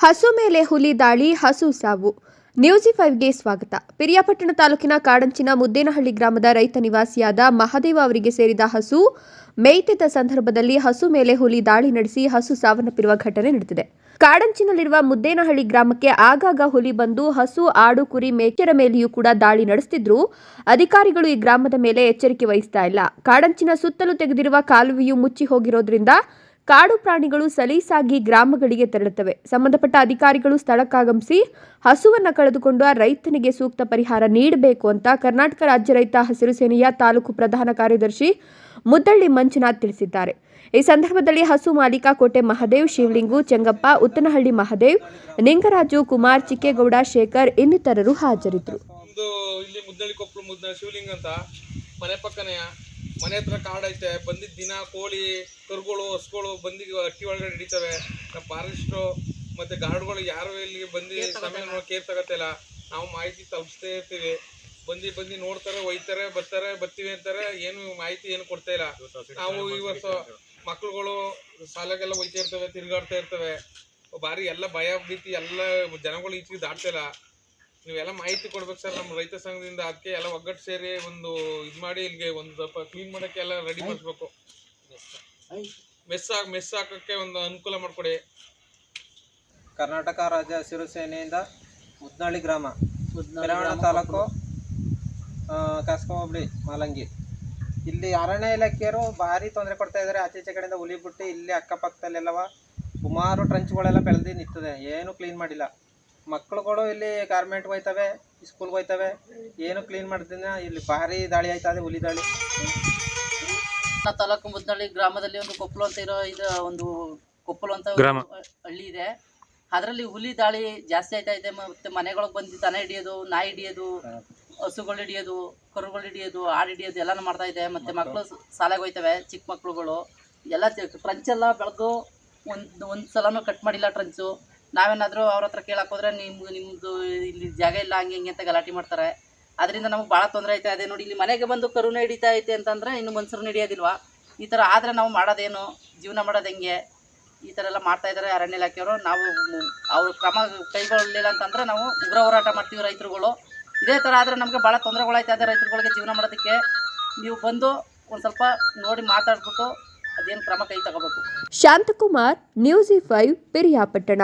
ಹಸು ಮೇಲೆ ಹುಲಿ ದಾಳಿ, ಹಸು ಸಾವು. ನ್ಯೂಸಿ ಫೈವ್ಗೆ ಸ್ವಾಗತ. ಪಿರಿಯಾಪಟ್ಟಣ ತಾಲೂಕಿನ ಕಾಡಂಚಿನ ಮುದ್ದೇನಹಳ್ಳಿ ಗ್ರಾಮದ ರೈತ ನಿವಾಸಿಯಾದ ಮಹದೇವ ಅವರಿಗೆ ಸೇರಿದ ಹಸು ಮೇಯ್ತಿದ್ದ ಸಂದರ್ಭದಲ್ಲಿ ಹಸು ಮೇಲೆ ಹುಲಿ ದಾಳಿ ನಡೆಸಿ ಹಸು ಸಾವನ್ನಪ್ಪಿರುವ ಘಟನೆ ನಡೆದಿದೆ. ಕಾಡಂಚಿನಲ್ಲಿರುವ ಮುದ್ದೇನಹಳ್ಳಿ ಗ್ರಾಮಕ್ಕೆ ಆಗಾಗ ಹುಲಿ ಬಂದು ಹಸು, ಆಡು, ಕುರಿ ಮೇಕೆರ ಮೇಲೆಯೂ ಕೂಡ ದಾಳಿ ನಡೆಸುತ್ತಿದ್ರು ಅಧಿಕಾರಿಗಳು ಈ ಗ್ರಾಮದ ಮೇಲೆ ಎಚ್ಚರಿಕೆ ವಹಿಸ್ತಾ ಇಲ್ಲ. ಕಾಡಂಚಿನ ಸುತ್ತಲೂ ತೆಗೆದಿರುವ ಕಾಲುವೆಯು ಮುಚ್ಚಿ ಹೋಗಿರೋದ್ರಿಂದ ಕಾಡು ಪ್ರಾಣಿಗಳು ಸಲೀಸಾಗಿ ಗ್ರಾಮಗಳಿಗೆ ತೆರಳುತ್ತವೆ. ಸಂಬಂಧಪಟ್ಟ ಅಧಿಕಾರಿಗಳು ಸ್ಥಳಕ್ಕಾಗಮಿಸಿ ಹಸುವನ್ನು ಕಳೆದುಕೊಂಡು ಆ ರೈತನಿಗೆ ಸೂಕ್ತ ಪರಿಹಾರ ನೀಡಬೇಕು ಅಂತ ಕರ್ನಾಟಕ ರಾಜ್ಯ ರೈತ ಹಸಿರು ಸೇನೆಯ ತಾಲೂಕು ಪ್ರಧಾನ ಕಾರ್ಯದರ್ಶಿ ಮುದ್ದಳ್ಳಿ ಮಂಜುನಾಥ್ ತಿಳಿಸಿದ್ದಾರೆ. ಈ ಸಂದರ್ಭದಲ್ಲಿ ಹಸು ಮಾಲೀಕ ಕೋಟೆ ಮಹದೇವ್, ಶಿವಲಿಂಗು, ಚೆಂಗಪ್ಪ, ಉತ್ತನಹಳ್ಳಿ ಮಹದೇವ್, ನಿಂಗರಾಜು, ಕುಮಾರ್, ಚಿಕ್ಕೇಗೌಡ, ಶೇಖರ್ ಇನ್ನಿತರರು ಹಾಜರಿದ್ದರು. ಮನೆ ಹತ್ರ ಕಾಡೈತೆ ಬಂದಿದ್ದ ದಿನ ಕೋಳಿ ಕರುಗಳು ಹಸುಗಳು ಬಂದಿ ಅಕ್ಕಿ ಒಳಗಡೆ ಹಿಡಿತವೆ. ನಮ್ಮ ಫಾರೆಸ್ಟು ಮತ್ತು ಗಾರ್ಡ್ಗಳು ಯಾರು ಇಲ್ಲಿ ಬಂದು ಸಮಯ ನೋಡಿ ಕೇರ್ ತಗತ್ತಿಲ್ಲ ನಾವು ಮಾಹಿತಿ ತಲುಪಿಸ್ತೇ ಇರ್ತೀವಿ. ಬಂದು ಬಂದು ನೋಡ್ತಾರೆ ಒಯ್ತಾರೆ ಬರ್ತಾರೆ ಬರ್ತೀವಿ ಅಂತಾರೆ. ಏನು ಮಾಹಿತಿ ಏನು ಕೊಡ್ತಾ ಇಲ್ಲ. ನಾವು ಇವತ್ತು ಮಕ್ಳುಗಳು ಶಾಲೆಗೆಲ್ಲ ಒಯ್ತಾ ಇರ್ತವೆ ತಿರುಗಾಡ್ತಾ ಇರ್ತವೆ. ಭಾರಿ ಎಲ್ಲ ಭಯ ಭೀತಿ ಎಲ್ಲ ಜನಗಳು ಈಚೆಗೆ ದಾಟ್ತಾ ಇಲ್ಲ. ನೀವೆಲ್ಲ ಮಾಹಿತಿ ಕೊಡ್ಬೇಕು ಸರ್ ನಮ್ಮ ರೈತ ಸಂಘದಿಂದ ಅದಕ್ಕೆ ಎಲ್ಲ ಒಗ್ಗಟ್ಟು ಸೇರಿ ಒಂದು ಇದು ಮಾಡಿ ಇಲ್ಲಿಗೆ ಒಂದು ಸ್ವಲ್ಪ ಕ್ಲೀನ್ ಮಾಡೋಕ್ಕೆ ಎಲ್ಲ ರೆಡಿ ಮಾಡಿಸ್ಬೇಕು. ಮೆಸ್ ಹಾಕಿ ಮೆಸ್ ಹಾಕೋಕ್ಕೆ ಒಂದು ಅನುಕೂಲ ಮಾಡಿಕೊಡಿ. ಕರ್ನಾಟಕ ರಾಜ್ಯ ಹಸಿರು ಸೇನೆಯಿಂದ ಮುದ್ನಳ್ಳಿ ಗ್ರಾಮ ಮೆರವಣ ತಾಲೂಕು ಕಾಸ್ಕೋಬಳಿ ಮಾಲಂಗಿ. ಇಲ್ಲಿ ಅರಣ್ಯ ಇಲಾಖೆಯವರು ಭಾರಿ ತೊಂದರೆ ಕೊಡ್ತಾ ಇದ್ದಾರೆ ಆಚೆ ಈಚೆ ಕಡೆಯಿಂದ ಹುಲಿ ಬಿಟ್ಟು ಇಲ್ಲಿ ಅಕ್ಕಪಕ್ಕದಲ್ಲೆಲ್ಲವ ಸುಮಾರು ಟ್ರಂಚ್ಗಳೆಲ್ಲ ಬೆಳೆದು ನಿಂತಿದೆ. ಏನು ಕ್ಲೀನ್ ಮಾಡಿಲ್ಲ. ಮಕ್ಕಳುಗಳು ಇಲ್ಲಿ ಗಾರ್ಮೆಂಟ್ಗೆ ಹೋಯ್ತವೆ ಸ್ಕೂಲ್ಗೆ ಹೋಯ್ತವೆ. ಏನು ಕ್ಲೀನ್ ಮಾಡ್ತಿದ್ದ ಇಲ್ಲಿ ಭಾರಿ ದಾಳಿ ಆಯ್ತದೆ ಹುಲಿ ದಾಳಿ. ತಾಲೂಕು ಮುದ್ನಳ್ಳಿ ಗ್ರಾಮದಲ್ಲಿ ಒಂದು ಕೊಪ್ಪಲು ಅಂತ ಇರೋ ಇದು ಒಂದು ಕೊಪ್ಪಲು ಅಂತ ಗ್ರಾಮ. ಹಳ್ಳಿ ಇದೆ. ಅದರಲ್ಲಿ ಹುಲಿ ದಾಳಿ ಜಾಸ್ತಿ ಆಯ್ತಾ ಇದೆ. ಮತ್ತೆ ಮನೆಗಳಿಗೆ ಬಂದು ದನ ಹಿಡಿಯೋದು ನಾಯಿ ಹಿಡಿಯೋದು ಹಸುಗಳು ಹಿಡಿಯೋದು ಕರುಗಳು ಹಿಡಿಯೋದು ಆಡು ಹಿಡಿಯೋದು ಎಲ್ಲಾನು ಮಾಡ್ತಾ ಇದೆ. ಮತ್ತೆ ಮಕ್ಕಳು ಶಾಲೆಗೆ ಹೋಯ್ತವೆ ಚಿಕ್ಕ ಮಕ್ಕಳುಗಳು ಎಲ್ಲ ಟ್ರಂಚ್ ಎಲ್ಲ ಬೆಳೆದು ಒಂದು ಒಂದು ಸಲನೂ ಕಟ್ ಮಾಡಿಲ್ಲ ಟ್ರಂಚು ನಾವೇನಾದರೂ ಅವ್ರ ಹತ್ರ ಕೇಳಕ್ಕೆ ಹೋದ್ರೆ ನಿಮ್ಗೆ ನಿಮ್ಮದು ಇಲ್ಲಿ ಜಾಗ ಇಲ್ಲ, ಹಂಗೆ ಹಿಂಗೆ ಅಂತ ಗಲಾಟೆ ಮಾಡ್ತಾರೆ. ಅದರಿಂದ ನಮಗೆ ಭಾಳ ತೊಂದರೆ ಐತೆ. ಅದೇ ನೋಡಿ, ಇಲ್ಲಿ ಮನೆಗೆ ಬಂದು ಕರುಣೆ ಹಿಡಿತಾ ಐತೆ ಅಂತಂದರೆ ಇನ್ನು ಮನ್ಸರು ನಡೆಯೋದಿಲ್ವಾ? ಈ ಥರ ಆದರೆ ನಾವು ಮಾಡೋದೇನು? ಜೀವನ ಮಾಡೋದು ಹೆಂಗೆ? ಈ ಥರ ಎಲ್ಲ ಮಾಡ್ತಾ ಇದ್ದಾರೆ ಅರಣ್ಯ ಇಲಾಖೆಯವರು. ನಾವು ಅವ್ರ ಕ್ರಮ ಕೈಗೊಳ್ಳಲಿಲ್ಲ ಅಂತಂದರೆ ನಾವು ಉಗ್ರ ಹೋರಾಟ ಮಾಡ್ತೀವಿ ರೈತರುಗಳು. ಇದೇ ಥರ ಆದರೆ ನಮಗೆ ಭಾಳ ತೊಂದರೆಗಳಾಯ್ತಾ ಇದೆ ರೈತರುಗಳಿಗೆ ಜೀವನ ಮಾಡೋದಕ್ಕೆ. ನೀವು ಬಂದು ಒಂದು ಸ್ವಲ್ಪ ನೋಡಿ ಮಾತಾಡ್ಬಿಟ್ಟು ಅದೇನು ಕ್ರಮ ಕೈ ತಗೋಬೇಕು? Shanthakumar news five Piriyapatna.